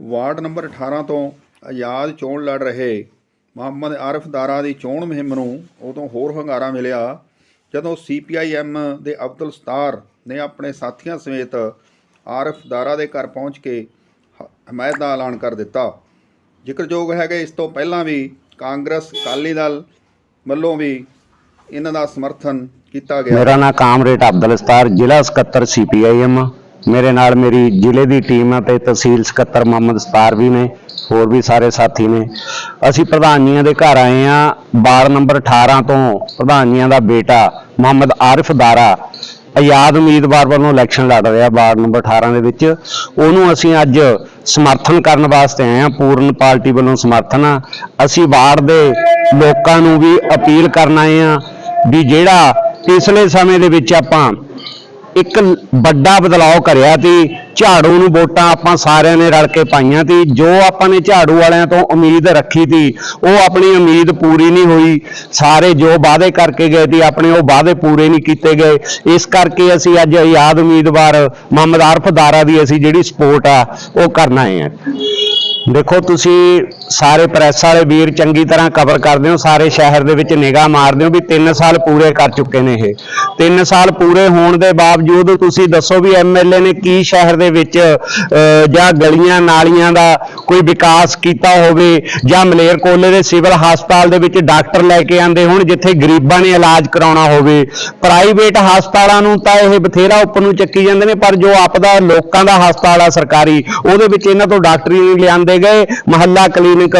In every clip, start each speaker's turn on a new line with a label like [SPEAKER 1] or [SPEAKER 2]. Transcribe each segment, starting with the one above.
[SPEAKER 1] Ward number 18 ਤੋਂ ਆਜ਼ਾਦ ਚੋਣ ਲੜ ਰਹੇ ਮੁਹੰਮਦ ਆਰਿਫ ਦਾਰਾ ਦੀ ਚੋਣ ਮੁਹਿੰਮ ਨੂੰ ਉਦੋਂ ਹੋਰ ਹੰਗਾਰਾ ਮਿਲਿਆ, ਜਦੋਂ ਸੀਪੀਆਈਐਮ ਦੇ ਅਬਦੁਲ ਸਤਾਰ ਨੇ ਆਪਣੇ ਸਾਥੀਆਂ ਸਮੇਤ ਆਰਿਫ ਦਾਰਾ ਦੇ ਘਰ ਪਹੁੰਚ ਕੇ ਹਮਾਇਤ ਦਾ ਐਲਾਨ ਕਰ ਦਿੱਤਾ। ਜ਼ਿਕਰਯੋਗ ਹੈ ਕਿ ਇਸ ਤੋਂ ਪਹਿਲਾਂ ਵੀ ਕਾਂਗਰਸ, ਅਕਾਲੀ ਦਲ ਵੱਲੋਂ ਵੀ ਇਹਨਾਂ ਦਾ ਸਮਰਥਨ ਕੀਤਾ ਗਿਆ।
[SPEAKER 2] ਮੇਰਾ ਨਾਮ ਕਾਮਰੇਡ ਅਬਦੁਲ ਸਤਾਰ, ਜ਼ਿਲ੍ਹਾ ਸਕੱਤਰ ਸੀਪੀਆਈਐਮ। ਮੇਰੇ ਨਾਲ ਮੇਰੀ ਜ਼ਿਲ੍ਹੇ ਦੀ ਟੀਮ ਆ ਤੇ ਤਹਿਸੀਲ ਸਕੱਤਰ ਮੁਹੰਮਦ ਸਤਾਰ ਵੀ ਨੇ, ਹੋਰ ਵੀ ਸਾਰੇ ਸਾਥੀ ਨੇ। ਅਸੀਂ ਪ੍ਰਧਾਨੀਆਂ ਦੇ ਘਰ ਆਏ ਆ, ਵਾਰਡ ਨੰਬਰ 18 ਤੋਂ ਪ੍ਰਧਾਨੀਆਂ ਦਾ ਬੇਟਾ ਮੁਹੰਮਦ ਆਰਿਫ ਦਾਰਾ ਆਜ਼ਾਦ ਉਮੀਦਵਾਰ ਵੱਲੋਂ ਇਲੈਕਸ਼ਨ ਲੜ ਰਿਹਾ ਵਾਰਡ ਨੰਬਰ 18 ਦੇ ਵਿੱਚ। ਉਹਨੂੰ ਅਸੀਂ ਅੱਜ ਸਮਰਥਨ ਕਰਨ ਵਾਸਤੇ ਆਏ ਆ, ਪੂਰਨ ਪਾਰਟੀ ਵੱਲੋਂ ਸਮਰਥਨ ਆ। ਅਸੀਂ ਵਾਰਡ ਦੇ ਲੋਕਾਂ ਨੂੰ ਵੀ ਅਪੀਲ ਕਰਨ ਆਏ ਆ ਵੀ ਜਿਹੜਾ ਪਿਛਲੇ ਸਮੇਂ ਦੇ ਵਿੱਚ ਆਪਾਂ ਇੱਕ ਵੱਡਾ ਬਦਲਾਅ ਕਰਿਆ ਤੀ ਝਾੜੂ ਨੂੰ ਵੋਟਾਂ ਆਪਾਂ ਸਾਰਿਆਂ ਨੇ ਰਲ ਕੇ ਪਾਈਆਂ ਤੀ ਜੋ ਆਪਾਂ ਨੇ ਝਾੜੂ ਵਾਲਿਆਂ ਤੋਂ ਉਮੀਦ ਰੱਖੀ ਤੀ ਉਹ ਆਪਣੀ ਉਮੀਦ ਪੂਰੀ ਨਹੀਂ ਹੋਈ। ਸਾਰੇ ਜੋ ਵਾਅਦੇ ਕਰਕੇ ਗਏ ਸੀ, ਆਪਣੇ ਉਹ ਵਾਅਦੇ ਪੂਰੇ ਨਹੀਂ ਕੀਤੇ ਗਏ। ਇਸ ਕਰਕੇ ਅਸੀਂ ਅੱਜ ਆਜ਼ਾਦ ਉਮੀਦਵਾਰ ਮੁਹੰਮਦ ਆਰਫ ਦਾਰਾ ਦੀ ਅਸੀਂ ਜਿਹੜੀ ਸਪੋਰਟ ਆ, ਉਹ ਕਰਨ ਆਏ ਆ ਦੇਖੋ ਤੁਸੀਂ ਸਾਰੇ ਪ੍ਰੈਸ ਵਾਲੇ ਵੀਰ ਚੰਗੀ ਤਰ੍ਹਾਂ ਕਵਰ ਕਰਦੇ ਹੋ ਸਾਰੇ ਸ਼ਹਿਰ ਦੇ ਵਿੱਚ ਨਿਗਾਹ ਮਾਰਦੇ ਹੋ ਵੀ 3 ਸਾਲ ਪੂਰੇ ਕਰ ਚੁੱਕੇ ਨੇ ਇਹ। 3 ਸਾਲ ਪੂਰੇ ਹੋਣ ਦੇ ਬਾਵਜੂਦ ਤੁਸੀਂ ਦੱਸੋ ਵੀ ਐਮਐਲਏ ਨੇ ਕੀ ਸ਼ਹਿਰ ਦੇ ਵਿੱਚ ਅਹ, ਜਾਂ ਗਲੀਆਂ ਨਾਲੀਆਂ ਦਾ ਕੋਈ ਵਿਕਾਸ ਕੀਤਾ ਹੋਵੇ ਜਾਂ ਮਲੇਰਕੋਟਲੇ ਦੇ ਸਿਵਲ ਹਸਪਤਾਲ ਦੇ ਵਿੱਚ ਡਾਕਟਰ ਲੈ ਕੇ ਆਂਦੇ ਹੋਣ, ਜਿੱਥੇ ਗਰੀਬਾਂ ਨੇ ਇਲਾਜ ਕਰਾਉਣਾ ਹੋਵੇ। ਪ੍ਰਾਈਵੇਟ ਹਸਪਤਾਲਾਂ ਨੂੰ ਤਾਂ ਇਹ ਬਥੇਰਾ ਉੱਪਰ ਨੂੰ ਚੱਕੀ ਜਾਂਦੇ ਨੇ, ਪਰ ਜੋ ਆਪਦਾ ਲੋਕਾਂ ਦਾ ਹਸਪਤਾਲ ਆ ਸਰਕਾਰੀ, ਉਹਦੇ ਵਿੱਚ ਇਹਨਾਂ ਤੋਂ ਡਾਕਟਰੀ ਨਹੀਂ ਲਿਆਂਦੇ ਗਏ। ਮਹੱਲਾ ਕਲੀਨਿਕ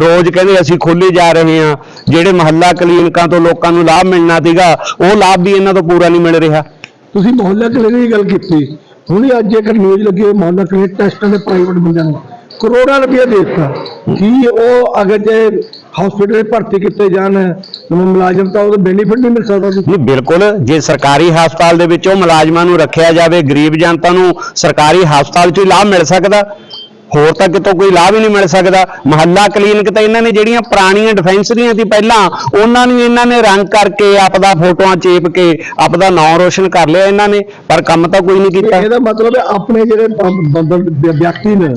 [SPEAKER 2] ਰੋਜ਼ ਕਹਿੰਦੇ ਅਸੀਂ ਖੋਲੇ ਜਾ ਰਹੇ ਹਾਂ। ਜਿਹੜੇ ਮਹੱਲਾ ਕਲੀਨਿਕਾਂ ਤੋਂ ਲੋਕਾਂ ਨੂੰ ਲਾਭ ਮਿਲਣਾ ਸੀਗਾ, ਉਹ ਲਾਭ ਵੀ ਇਹਨਾਂ ਤੋਂ ਪੂਰਾ ਨਹੀਂ ਮਿਲ ਰਿਹਾ।
[SPEAKER 3] ਤੁਸੀਂ ਮੁਹੱਲਾ ਕਲੀਨਿਕ ਦੀ ਗੱਲ ਕੀਤੀ। ਹੁਣੀ ਅੱਜ ਇੱਕ ਨਿਊਜ਼ ਲੱਗੀ ਹੋਈ ਮੁਹੱਲਾ ਕਲੀਨਿਕ ਟੈਸਟਾਂ ਦੇ ਪ੍ਰਾਈਵੇਟ ਬੰਦਿਆਂ ਨੂੰ। ਕਰੋੜਾਂ ਰੁਪਏ ਦੇ ਦਿੱਤਾ। ਕੀ ਉਹ ਅਗਰ ਜੇ ਹਸਪੀਟਲ ਭਰਤੀ ਕੀਤੇ ਜਾਣ ਮੁਲਾਜ਼ਮ ਤਾਂ ਉਹਦਾ ਬੈਨੀਫਿਟ ਨਹੀਂ ਮਿਲ ਸਕਦਾ ਜੀ
[SPEAKER 2] ਨਹੀਂ, ਬਿਲਕੁਲ। ਜੇ ਸਰਕਾਰੀ ਹਸਪਤਾਲ ਦੇ ਵਿੱਚ ਉਹ ਮੁਲਾਜ਼ਮਾਂ ਨੂੰ ਰੱਖਿਆ ਜਾਵੇ, ਗਰੀਬ ਜਨਤਾ ਨੂੰ ਸਰਕਾਰੀ ਹਸਪਤਾਲ 'ਚੋਂ ਹੀ ਲਾਭ ਮਿਲ ਸਕਦਾ। ਹੋਰ ਤਾਂ ਕਿਤੋਂ ਕੋਈ ਲਾਭ ਹੀ ਨਹੀਂ ਮਿਲ ਸਕਦਾ। ਮਹੱਲਾ ਕਲੀਨਿਕ ਤਾਂ ਇਹਨਾਂ ਨੇ ਜਿਹੜੀਆਂ ਪੁਰਾਣੀਆਂ ਡਿਫੈਂਸਰੀਆਂ ਸੀ ਪਹਿਲਾਂ ਉਹਨਾਂ ਨੂੰ ਇਹਨਾਂ ਨੇ ਰੰਗ ਕਰਕੇ ਆਪਦਾ ਫੋਟੋਆਂ ਚੇਪ ਕੇ ਆਪਦਾ ਨਾਂ ਰੋਸ਼ਨ ਕਰ ਲਿਆ ਇਹਨਾਂ ਨੇ ਪਰ ਕੰਮ ਤਾਂ ਕੋਈ ਨਹੀਂ ਕੀਤਾ।
[SPEAKER 3] ਇਹਦਾ ਮਤਲਬ ਹੈ ਆਪਣੇ ਜਿਹੜੇ ਵਿਅਕਤੀ ਨੇ।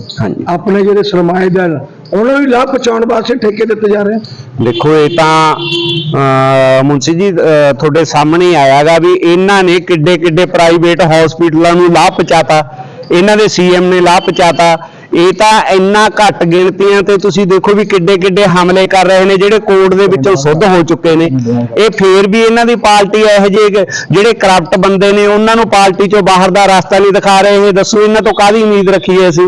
[SPEAKER 3] ਆਪਣੇ ਜਿਹੜੇ ਸਰਮਾਏਦਾਰ ਉਹਨਾਂ ਨੂੰ ਲਾਭ ਪਹੁੰਚਾਉਣ ਵਾਸਤੇ ਠੇਕੇ ਦਿੱਤੇ ਜਾ ਰਹੇ
[SPEAKER 2] ਦੇਖੋ ਇਹ ਤਾਂ ਮੁੰਸ਼ੀ ਜੀ ਤੁਹਾਡੇ ਸਾਹਮਣੇ ਆਇਆਗਾ ਵੀ ਇਹਨਾਂ ਨੇ ਕਿੱਡੇ ਕਿੱਡੇ ਪ੍ਰਾਈਵੇਟ ਹਸਪੀਟਲਾਂ ਨੂੰ ਲਾਭ ਪਹੁੰਚਾਤਾ। ਇਹਨਾਂ ਦੇ ਸੀਐਮ ਨੇ ਲਾਭ ਪਹੁੰਚਾਤਾ। ਇਹ ਤਾਂ ਇੰਨਾ ਘੱਟ ਗਿਣਤੀਆਂ ਤੇ ਤੁਸੀਂ ਦੇਖੋ ਵੀ ਕਿੱਡੇ ਕਿੱਡੇ ਹਮਲੇ ਕਰ ਰਹੇ ਨੇ ਜਿਹੜੇ ਕੋਰਟ ਦੇ ਵਿੱਚੋਂ ਸੁੱਧ ਹੋ ਚੁੱਕੇ ਨੇ। ਇਹ ਫੇਰ ਵੀ ਇਹਨਾਂ ਦੀ ਪਾਰਟੀ ਇਹੋ ਜਿਹੇ ਜਿਹੜੇ ਕਰਪਟ ਬੰਦੇ ਨੇ ਉਹਨਾਂ ਨੂੰ ਪਾਰਟੀ ਚੋਂ ਬਾਹਰ ਦਾ ਰਸਤਾ ਨਹੀਂ ਦਿਖਾ ਰਹੇ। ਇਹ ਦੱਸੋ ਇਹਨਾਂ ਤੋਂ ਕਾਹਦੀ ਉਮੀਦ ਰੱਖੀਏ ਅਸੀਂ?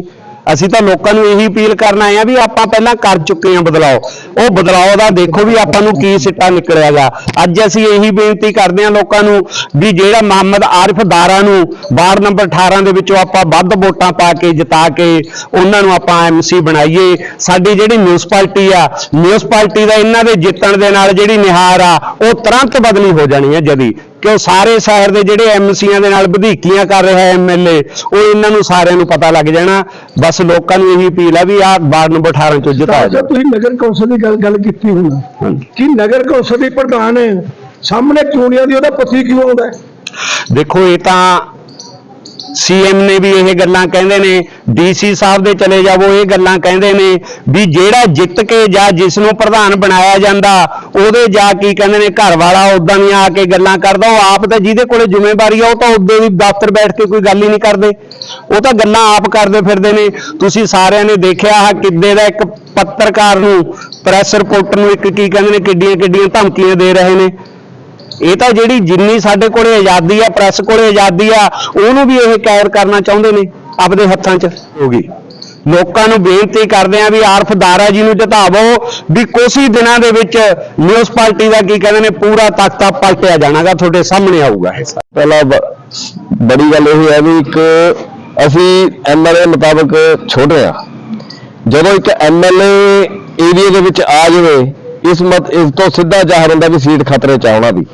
[SPEAKER 2] ਅਸੀਂ ਤਾਂ ਲੋਕਾਂ ਨੂੰ ਇਹੀ ਅਪੀਲ ਕਰਨ ਆਏ ਆ ਵੀ ਆਪਾਂ ਪਹਿਲਾਂ ਕਰ ਚੁੱਕੇ ਹਾਂ ਬਦਲਾਅ ਉਹ ਬਦਲਾਅ ਦਾ ਦੇਖੋ ਵੀ ਆਪਾਂ ਨੂੰ ਕੀ ਸਿੱਟਾ ਨਿਕਲਿਆਗਾ ਅੱਜ ਅਸੀਂ ਇਹੀ ਬੇਨਤੀ ਕਰਦੇ ਹਾਂ ਲੋਕਾਂ ਨੂੰ ਵੀ ਜਿਹੜਾ ਮੁਹੰਮਦ ਆਰਿਫ ਦਾਰਾ ਨੂੰ ਵਾਰਡ ਨੰਬਰ 18 ਦੇ ਵਿੱਚੋਂ ਆਪਾਂ ਵੱਧ ਵੋਟਾਂ ਪਾ ਕੇ ਜਿਤਾ ਕੇ ਉਹਨਾਂ ਨੂੰ ਆਪਾਂ ਐਮਸੀ ਬਣਾਈਏ, ਸਾਡੀ ਜਿਹੜੀ ਮਿਊਨਿਸਪੈਲਿਟੀ ਆ, ਮਿਊਨਿਸਪੈਲਿਟੀ ਦਾ ਇਹਨਾਂ ਦੇ ਜਿੱਤਣ ਦੇ ਨਾਲ ਜਿਹੜੀ ਨਿਹਾਰ ਆ, ਉਹ ਤੁਰੰਤ ਬਦਲੀ ਹੋ ਜਾਣੀ ਹੈ ਜਦੀ। ਕਿਉਂ ਸਾਰੇ ਸ਼ਹਿਰ ਦੇ ਜਿਹੜੇ ਐਮਸੀਆਂ ਦੇ ਨਾਲ ਵਧੀਕੀਆਂ ਕਰ ਰਿਹਾ ਐਮਐਲਏ ਉਹ ਇਹਨਾਂ ਨੂੰ ਸਾਰਿਆਂ ਨੂੰ ਪਤਾ ਲੱਗ ਜਾਣਾ ਬਸ ਲੋਕਾਂ ਨੂੰ ਇਹੀ ਅਪੀਲ ਆ ਵੀ ਆਹ ਵਾਰਡ ਨੰਬਰ 18 ਚੋਂ ਜਿਤਾਇਆ ਜਾਵੇ
[SPEAKER 3] ਤੁਸੀਂ ਨਗਰ ਕੌਂਸਲ ਦੀ ਗੱਲ ਗੱਲ ਕੀਤੀ ਹੁਣ। ਕੀ ਨਗਰ ਕੌਂਸਲ ਦੀ ਪ੍ਰਧਾਨ ਹੈ ਸਾਹਮਣੇ ਚੋਣੀਆਂ ਦੀ ਉਹਦਾ ਪਤੀ ਕਿਉਂ ਆਉਂਦਾ?
[SPEAKER 2] ਦੇਖੋ ਇਹ ਤਾਂ ਸੀਐਮ ਨੇ ਵੀ ਇਹ ਗੱਲਾਂ ਕਹਿੰਦੇ ਨੇ ਡੀਸੀ ਸਾਹਿਬ ਦੇ ਚਲੇ ਜਾਵੋ, ਇਹ ਗੱਲਾਂ ਕਹਿੰਦੇ ਨੇ ਵੀ ਜਿਹੜਾ ਜਿੱਤ ਕੇ ਜਾਂ ਜਿਸ ਨੂੰ ਪ੍ਰਧਾਨ ਬਣਾਇਆ ਜਾਂਦਾ, ਉਹਦੇ ਜਾ ਕੀ ਕਹਿੰਦੇ ਨੇ ਘਰ ਵਾਲਾ ਉਦਾਂ ਨਹੀਂ ਆ ਕੇ ਗੱਲਾਂ ਕਰਦਾ, ਉਹ ਆਪ ਤਾਂ ਜਿਹਦੇ ਕੋਲੇ ਜ਼ਿੰਮੇਵਾਰੀ ਆ, ਉਹ ਤਾਂ ਉਦੋਂ ਵੀ ਦਫ਼ਤਰ ਬੈਠ ਕੇ ਕੋਈ ਗੱਲ ਹੀ ਨਹੀਂ ਕਰਦੇ। ਉਹ ਤਾਂ ਗੱਲਾਂ ਆਪ ਕਰਦੇ ਫਿਰਦੇ ਨੇ। ਤੁਸੀਂ ਸਾਰਿਆਂ ਨੇ ਦੇਖਿਆ ਆ ਕਿੱਦੇ ਦਾ ਇੱਕ ਪੱਤਰਕਾਰ ਨੂੰ, ਪ੍ਰੈਸ ਰਿਪੋਰਟਰ ਨੂੰ ਇੱਕ ਕੀ ਕਹਿੰਦੇ ਨੇ ਕਿੱਡੀਆਂ ਕਿੱਡੀਆਂ ਧਮਕੀਆਂ ਦੇ ਰਹੇ ਨੇ। ਇਹ ਤਾਂ ਜਿਹੜੀ ਜਿੰਨੀ ਸਾਡੇ ਕੋਲੇ ਆਜ਼ਾਦੀ ਆ ਪ੍ਰੈਸ ਕੋਲੇ ਆਜ਼ਾਦੀ ਆ ਉਹਨੂੰ ਵੀ ਇਹ ਕੈਦ ਕਰਨਾ ਚਾਹੁੰਦੇ ਨੇ ਆਪਦੇ ਹੱਥਾਂ 'ਚ। ਹੋਗੀ ਲੋਕਾਂ ਨੂੰ ਬੇਨਤੀ ਕਰਦੇ ਆ ਵੀ ਆਰਫ ਦਾਰਾ ਜੀ ਨੂੰ ਜਿਤਾਵੋ ਵੀ ਹੀ ਦਿਨਾਂ ਦੇ ਵਿੱਚ ਮਿਊਨਿਸਪੈਲਿਟੀ ਦਾ ਕੀ ਕਹਿੰਦੇ ਨੇ ਪੂਰਾ ਤਖਤਾ ਪਲਟਿਆ ਜਾਣਾਗਾ ਤੁਹਾਡੇ ਸਾਹਮਣੇ ਆਊਗਾ ਇਹ
[SPEAKER 4] ਪਹਿਲਾ ਬੜੀ ਗੱਲ ਇਹ ਹੈ ਵੀ ਇੱਕ ਅਸੀਂ ਐਮਐਲਏ ਮੁਤਾਬਕ ਛੋਟੇ ਆ। ਜਦੋਂ ਇੱਕ ਐਮਐਲਏ ਏਰੀਆ ਦੇ ਵਿੱਚ ਆ ਜਾਵੇ ਇਸ ਮਤ ਇਸ ਤੋਂ ਸਿੱਧਾ ਜ਼ਾਹਰ ਹੁੰਦਾ ਵੀ ਸੀਟ ਖਤਰੇ ਚ ਆਉਣਾ ਦੀ।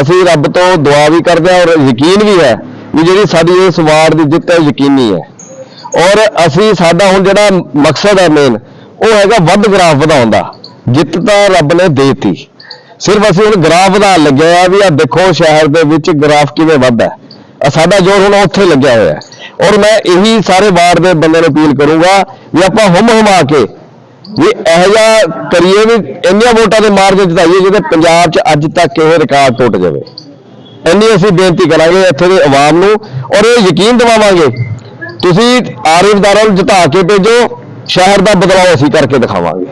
[SPEAKER 4] ਅਸੀਂ ਰੱਬ ਤੋਂ ਦੁਆ ਵੀ ਕਰਦੇ ਹਾਂ ਔਰ ਯਕੀਨ ਵੀ ਹੈ ਵੀ ਜਿਹੜੀ ਸਾਡੀ ਇਸ ਵਾਰਡ ਦੀ ਜਿੱਤ ਹੈ, ਯਕੀਨੀ ਹੈ। ਔਰ ਅਸੀਂ ਸਾਡਾ ਹੁਣ ਜਿਹੜਾ ਮਕਸਦ ਹੈ ਮੇਨ ਉਹ ਹੈਗਾ ਵੱਧ ਗ੍ਰਾਫ ਵਧਾਉਣ ਦਾ। ਜਿੱਤ ਤਾਂ ਰੱਬ ਨੇ ਦੇਤੀ। ਸਿਰਫ ਅਸੀਂ ਹੁਣ ਗ੍ਰਾਫ ਵਧਾਉਣ ਲੱਗੇ ਆ ਵੀ ਆ ਦੇਖੋ ਸ਼ਹਿਰ ਦੇ ਵਿੱਚ ਗ੍ਰਾਫ ਕਿਵੇਂ ਵੱਧਦਾ ਹੈ। ਸਾਡਾ ਜੋਰ ਹੁਣ ਉੱਥੇ ਲੱਗਿਆ ਹੋਇਆ ਔਰ ਮੈਂ ਇਹੀ ਸਾਰੇ ਵਾਰਡ ਦੇ ਬੰਦੇ ਨੂੰ ਅਪੀਲ ਕਰੂੰਗਾ ਵੀ ਆਪਾਂ ਹੁਮ ਹੁਮਾ ਕੇ ਵੀ ਇਹੋ ਜਿਹਾ ਕਰੀਏ ਵੀ ਇੰਨੀਆਂ ਵੋਟਾਂ ਦੇ ਮਾਰਜਨ ਜਿਤਾਈਏ ਜਿਹਦੇ ਪੰਜਾਬ 'ਚ ਅੱਜ ਤੱਕ ਇਹ ਰਿਕਾਰਡ ਟੁੱਟ ਜਾਵੇ। ਇੰਨੀ ਅਸੀਂ ਬੇਨਤੀ ਕਰਾਂਗੇ ਇੱਥੇ ਦੇ ਆਵਾਮ ਨੂੰ ਔਰ ਇਹ ਯਕੀਨ ਦਿਵਾਵਾਂਗੇ, ਤੁਸੀਂ ਆਰਿਫਦਾਰਾਂ ਨੂੰ ਜਿਤਾ ਕੇ ਭੇਜੋ, ਸ਼ਹਿਰ ਦਾ ਬਦਲਾਅ ਅਸੀਂ ਕਰਕੇ ਦਿਖਾਵਾਂਗੇ।